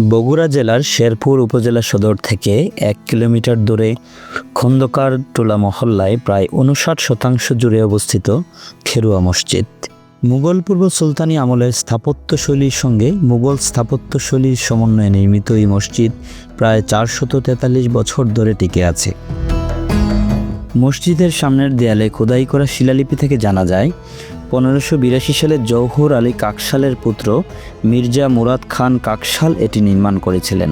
বগুড়া জেলার শেরপুর উপজেলা সদর থেকে এক কিলোমিটার দূরে খন্দকার টোলা মহল্লায় প্রায় উনষাট শতাংশ জুড়ে অবস্থিত খেরুয়া মসজিদ। মুঘল পূর্ব সুলতানি আমলের স্থাপত্যশৈলীর সঙ্গে মুঘল স্থাপত্যশৈলীর সমন্বয়ে নির্মিত এই মসজিদ প্রায় চারশত তেতাল্লিশ বছর ধরে টিকে আছে। মসজিদের সামনের দেয়ালে খোদাই করা শিলালিপি থেকে জানা যায় পনেরোশো বিরাশি সালে জৌহর আলী কাকশালের পুত্র মির্জা মুরাদ খান কাকশাল এটি নির্মাণ করেছিলেন।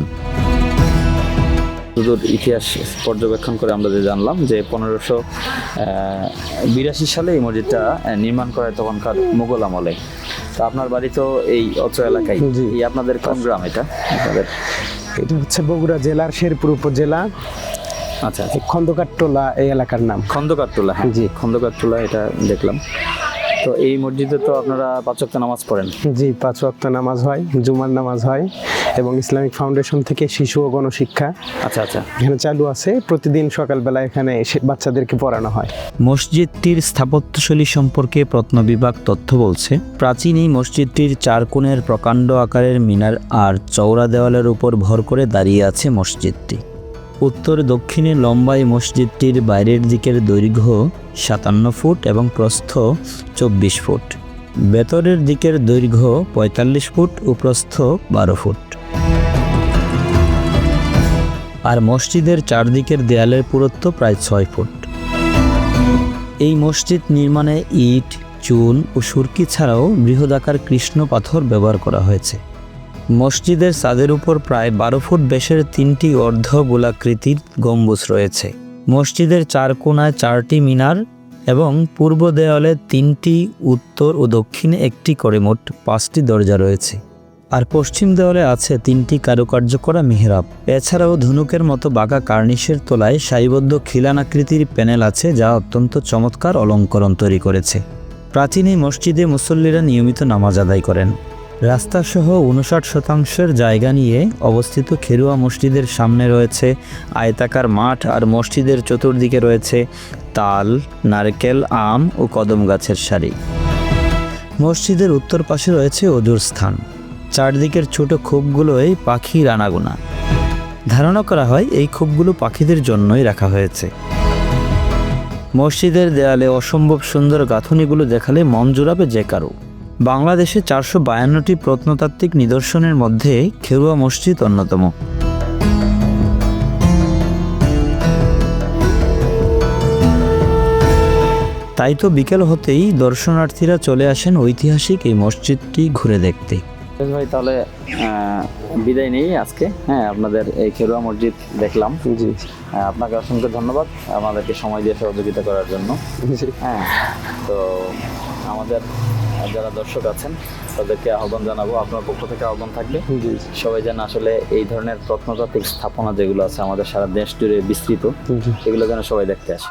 সুদূর ইতিহাস পর্যবেক্ষণ করে আমরা যে জানলাম যে পনেরোশো বিরাশি সালে এই মসজিদটা নির্মাণ করে তখনকার মুঘল আমলে। তা আপনার বাড়ি তো এই অত্র এলাকায়। আপনাদের কোন গ্রাম এটা? আপনাদের? এটা হচ্ছে বগুড়া জেলার শেরপুর উপজেলা আচ্ছা এই খন্দকার টোলা এই এলাকার নাম। খন্দকার টোলা হ্যাঁ। জি। খন্দকার টোলা এটা দেখলাম। তো এই মসজিদে তো আপনারা পাঁচক্ত নামাজ পড়েন। জি পাঁচ ওয়াক্ত নামাজ হয় জুমার নামাজ হয় এবং ইসলামিক ফাউন্ডেশন থেকে শিশু ও গণশিক্ষা। আচ্ছা আচ্ছা। এখানে চালু আছে প্রতিদিন সকালবেলা এখানে এসে বাচ্চাদেরকে পড়ানো হয়। মসজিদটির স্থাপত্যশৈলী সম্পর্কে প্রত্নবিভাগ তথ্য বলছে প্রাচীন এই মসজিদটির চার কোণের প্রকাণ্ড আকারের মিনার আর চওড়া দেওয়ালের উপর ভর করে দাঁড়িয়ে আছে মসজিদটি। উত্তর দক্ষিণে লম্বা এই মসজিদটির বাইরের দিকের দৈর্ঘ্য সাতান্ন ফুট এবং প্রস্থ চব্বিশ ফুট। ভেতরের দিকের দৈর্ঘ্য পঁয়তাল্লিশ ফুট ও প্রস্থ বারো ফুট। আর মসজিদের চারদিকের দেয়ালের পুরুত্ব প্রায় ছয় ফুট। এই মসজিদ নির্মাণে ইট চুন ও সুরকি ছাড়াও বৃহদাকার কৃষ্ণ পাথর ব্যবহার করা হয়েছে। মসজিদের ছাদের উপর প্রায় বারো ফুট বেশের তিনটি অর্ধ গোলাকৃতির গম্বুজ রয়েছে। মসজিদের চার কোণায় চারটি মিনার এবং পূর্ব দেওয়ালে তিনটি, উত্তর ও দক্ষিণে একটি করে মোট পাঁচটি দরজা রয়েছে। আর পশ্চিম দেওয়ালে আছে তিনটি কারুকার্য করা মেহরাব। এছাড়াও ধনুকের মতো বাঁকা কার্নিশের তলায় সারিবদ্ধ খিলানাকৃতির প্যানেল আছে যা অত্যন্ত চমৎকার অলঙ্করণ তৈরি করেছে। প্রাচীন এই মসজিদে মুসল্লিরা নিয়মিত নামাজ আদায় করেন। রাস্তাসহ উনষাট শতাংশের জায়গা নিয়ে অবস্থিত খেরুয়া মসজিদের সামনে রয়েছে আয়তাকার মাঠ আর মসজিদের চতুর্দিকে রয়েছে তাল, নারকেল, আম ও কদম গাছের সারি। মসজিদের উত্তর পাশে রয়েছে অজুর স্থান। চারদিকের ছোট খোপগুলোয় পাখির আনাগোনা ধারণা করা হয় এই খোপগুলো পাখিদের জন্যই রাখা হয়েছে। মসজিদের দেয়ালে অসম্ভব সুন্দর গাঁথনিগুলো দেখালে মন জুড়াবে যে কারও। বাংলাদেশে চারশো বায়ান্নটি প্রত্নতাত্ত্বিক নিদর্শনের মধ্যে খেরুয়া মসজিদ অন্যতম। তাই তো বিকেল হতেই দর্শনার্থীরা চলে আসেন ঐতিহাসিক এই মসজিদটি ঘুরে দেখতে। ভাই তাহলে বিদায় নেই আজকে। হ্যাঁ আপনাদের এই খেরুয়া মসজিদ দেখলাম। জি হ্যাঁ, আপনাকে অসংখ্য ধন্যবাদ আমাদেরকে সময় দিয়ে সহযোগিতা করার জন্য। হ্যাঁ তো আমাদের যারা দর্শক আছেন তাদেরকে আহ্বান জানাব। আপনার পক্ষ থেকে আহ্বান থাকবে। সবাই যেন আসলে এই ধরনের প্রত্নতাত্ত্বিক স্থাপনা যেগুলো আছে আমাদের সারা দেশ জুড়ে বিস্তৃত এগুলো যেন সবাই দেখতে আসে।